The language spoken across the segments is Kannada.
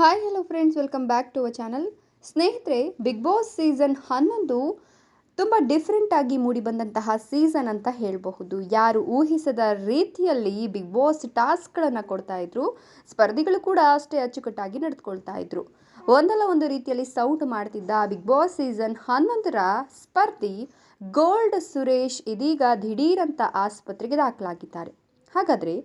Hi hello friends welcome back to a channel ಸ್ನೇಹಿತರೆ ಬಿಗ್ ಬಾಸ್ ಸೀಸನ್ ಹನ್ನೊಂದು ತುಂಬ ಡಿಫ್ರೆಂಟಾಗಿ ಮೂಡಿಬಂದಂತಹ ಸೀಸನ್ ಅಂತ ಹೇಳಬಹುದು. ಯಾರು ಊಹಿಸದ ರೀತಿಯಲ್ಲಿ ಬಿಗ್ ಬಾಸ್ ಟಾಸ್ಕ್ಗಳನ್ನು ಕೊಡ್ತಾ ಇದ್ರು, ಸ್ಪರ್ಧಿಗಳು ಕೂಡ ಅಷ್ಟೇ ಅಚ್ಚುಕಟ್ಟಾಗಿ ನಡೆದುಕೊಳ್ತಾ ಇದ್ರು. ಒಂದಲ್ಲ ಒಂದು ರೀತಿಯಲ್ಲಿ ಸೌಟ್ ಮಾಡ್ತಿದ್ದ ಬಿಗ್ ಬಾಸ್ ಸೀಸನ್ ಹನ್ನೊಂದರ ಸ್ಪರ್ಧಿ ಗೋಲ್ಡ್ ಸುರೇಶ್ ಇದೀಗ ದಿಢೀರಂತ ಆಸ್ಪತ್ರೆಗೆ ದಾಖಲಾಗಿದ್ದಾರೆ. ಹಾಗಾದರೆ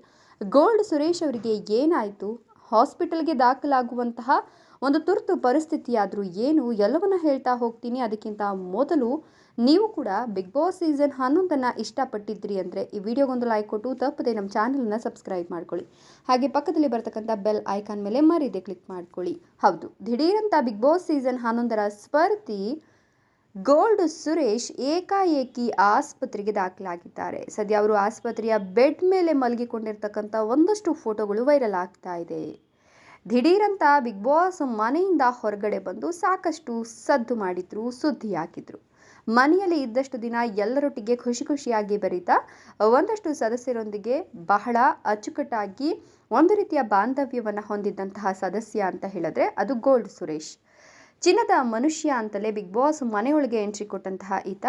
ಗೋಲ್ಡ್ ಸುರೇಶ್ ಅವರಿಗೆ ಏನಾಯಿತು? ಹಾಸ್ಪಿಟಲ್ಗೆ ದಾಖಲಾಗುವಂತಹ ಒಂದು ತುರ್ತು ಪರಿಸ್ಥಿತಿಯಾದರೂ ಏನು ಎಲ್ಲವನ್ನ ಹೇಳ್ತಾ ಹೋಗ್ತೀನಿ. ಅದಕ್ಕಿಂತ ಮೊದಲು ನೀವು ಕೂಡ ಬಿಗ್ ಬಾಸ್ ಸೀಸನ್ ಹನ್ನೊಂದನ್ನು ಇಷ್ಟಪಟ್ಟಿದ್ರಿ ಅಂದರೆ ಈ ವಿಡಿಯೋಗೊಂದು ಲೈಕ್ ಕೊಟ್ಟು ತಪ್ಪದೆ ನಮ್ಮ ಚಾನಲನ್ನು ಸಬ್ಸ್ಕ್ರೈಬ್ ಮಾಡ್ಕೊಳ್ಳಿ. ಹಾಗೆ ಪಕ್ಕದಲ್ಲಿ ಬರ್ತಕ್ಕಂಥ ಬೆಲ್ ಐಕಾನ್ ಮೇಲೆ ಮರೀದೆ ಕ್ಲಿಕ್ ಮಾಡ್ಕೊಳ್ಳಿ. ಹೌದು, ದಿಢೀರಂತ ಬಿಗ್ ಬಾಸ್ ಸೀಸನ್ ಹನ್ನೊಂದರ ಸ್ಪರ್ಧಿ ಗೋಲ್ಡ್ ಸುರೇಶ್ ಏಕಾಏಕಿ ಆಸ್ಪತ್ರೆಗೆ ದಾಖಲಾಗಿದ್ದಾರೆ. ಸದ್ಯ ಅವರು ಆಸ್ಪತ್ರೆಯ ಬೆಡ್ ಮೇಲೆ ಮಲಗಿಕೊಂಡಿರ್ತಕ್ಕಂಥ ಒಂದಷ್ಟು ಫೋಟೋಗಳು ವೈರಲ್ ಆಗ್ತಾ ಇದೆ. ದಿಢೀರಂತ ಬಿಗ್ ಬಾಸ್ ಮನೆಯಿಂದ ಹೊರಗಡೆ ಬಂದು ಸಾಕಷ್ಟು ಸದ್ದು ಮಾಡಿದ್ರು, ಸುದ್ದಿ ಹಾಕಿದ್ರು. ಮನೆಯಲ್ಲಿ ಇದ್ದಷ್ಟು ದಿನ ಎಲ್ಲರೊಟ್ಟಿಗೆ ಖುಷಿ ಖುಷಿಯಾಗಿ ಬರೀತಾ ಒಂದಷ್ಟು ಸದಸ್ಯರೊಂದಿಗೆ ಬಹಳ ಅಚ್ಚುಕಟ್ಟಾಗಿ ಒಂದು ರೀತಿಯ ಬಾಂಧವ್ಯವನ್ನು ಹೊಂದಿದ್ದಂತಹ ಸದಸ್ಯ ಅಂತ ಹೇಳಿದ್ರೆ ಅದು ಗೋಲ್ಡ್ ಸುರೇಶ್. ಚಿನ್ನದ ಮನುಷ್ಯ ಅಂತಲೇ ಬಿಗ್ ಬಾಸ್ ಮನೆಯೊಳಗೆ ಎಂಟ್ರಿ ಕೊಟ್ಟಂತಹ ಈತ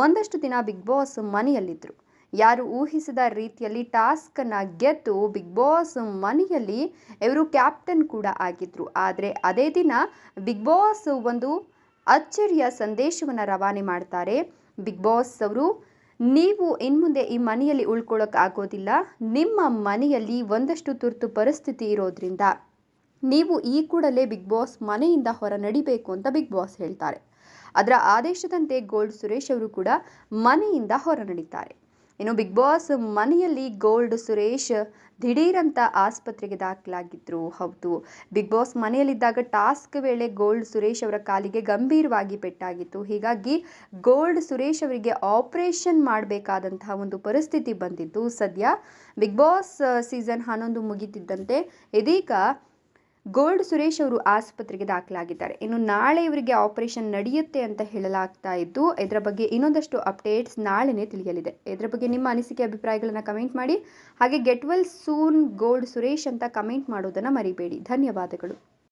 ಒಂದಷ್ಟು ದಿನ ಬಿಗ್ ಬಾಸ್ ಮನೆಯಲ್ಲಿದ್ದರು. ಯಾರು ಊಹಿಸಿದ ರೀತಿಯಲ್ಲಿ ಟಾಸ್ಕನ್ನು ಗೆದ್ದು ಬಿಗ್ ಬಾಸ್ ಮನೆಯಲ್ಲಿ ಇವರು ಕ್ಯಾಪ್ಟನ್ ಕೂಡ ಆಗಿದ್ರು. ಆದರೆ ಅದೇ ದಿನ ಬಿಗ್ ಬಾಸ್ ಒಂದು ಅಚ್ಚರಿಯ ಸಂದೇಶವನ್ನು ರವಾನೆ ಮಾಡ್ತಾರೆ. ಬಿಗ್ ಬಾಸ್ ಅವರು, ನೀವು ಇನ್ಮುಂದೆ ಈ ಮನೆಯಲ್ಲಿ ಉಳ್ಕೊಳ್ಳೋಕೆ ಆಗೋದಿಲ್ಲ. ನಿಮ್ಮ ಮನೆಯಲ್ಲಿ ಒಂದಷ್ಟು ತುರ್ತು ಪರಿಸ್ಥಿತಿ ಇರೋದ್ರಿಂದ ನೀವು ಈ ಕೂಡಲೇ ಬಿಗ್ ಬಾಸ್ ಮನೆಯಿಂದ ಹೊರ ನಡಿಬೇಕು ಅಂತ ಬಿಗ್ ಬಾಸ್ ಹೇಳ್ತಾರೆ. ಅದರ ಆದೇಶದಂತೆ ಗೋಲ್ಡ್ ಸುರೇಶ್ ಅವರು ಕೂಡ ಮನೆಯಿಂದ ಹೊರ ನಡೀತಾರೆ ಇನ್ನು ಬಿಗ್ ಬಾಸ್ ಮನೆಯಲ್ಲಿ ಗೋಲ್ಡ್ ಸುರೇಶ್ ದಿಢೀರಂತ ಆಸ್ಪತ್ರೆಗೆ ದಾಖಲಾಗಿದ್ರು. ಹೌದು ಬಿಗ್ ಬಾಸ್ ಮನೆಯಲ್ಲಿದ್ದಾಗ ಟಾಸ್ಕ್ ವೇಳೆ ಗೋಲ್ಡ್ ಸುರೇಶ್ ಅವರ ಕಾಲಿಗೆ ಗಂಭೀರವಾಗಿ ಪೆಟ್ಟಾಗಿತ್ತು. ಹೀಗಾಗಿ ಗೋಲ್ಡ್ ಸುರೇಶ್ ಅವರಿಗೆ ಆಪರೇಷನ್ ಮಾಡಬೇಕಾದಂತಹ ಒಂದು ಪರಿಸ್ಥಿತಿ ಬಂದಿದ್ದು ಸದ್ಯ ಬಿಗ್ ಬಾಸ್ ಸೀಸನ್ ಹನ್ನೊಂದು ಮುಗಿತಿದ್ದಂತೆ ಇದೀಗ ಗೋಲ್ಡ್ ಸುರೇಶ್ ಅವರು ಆಸ್ಪತ್ರೆಗೆ ದಾಖಲಾಗಿದ್ದಾರೆ. ಇನ್ನು ನಾಳೆ ಇವರಿಗೆ ಆಪರೇಷನ್ ನಡೆಯುತ್ತೆ ಅಂತ ಹೇಳಲಾಗ್ತಾ ಇದ್ದು, ಇದರ ಬಗ್ಗೆ ಇನ್ನೊಂದಷ್ಟು ಅಪ್ಡೇಟ್ಸ್ ನಾಳೆನೇ ತಿಳಿಯಲಿದೆ. ಇದರ ಬಗ್ಗೆ ನಿಮ್ಮ ಅನಿಸಿಕೆ ಅಭಿಪ್ರಾಯಗಳನ್ನು ಕಮೆಂಟ್ ಮಾಡಿ. ಹಾಗೆ get well soon Gold Suresh ಅಂತ ಕಮೆಂಟ್ ಮಾಡೋದನ್ನು ಮರಿಬೇಡಿ. ಧನ್ಯವಾದಗಳು.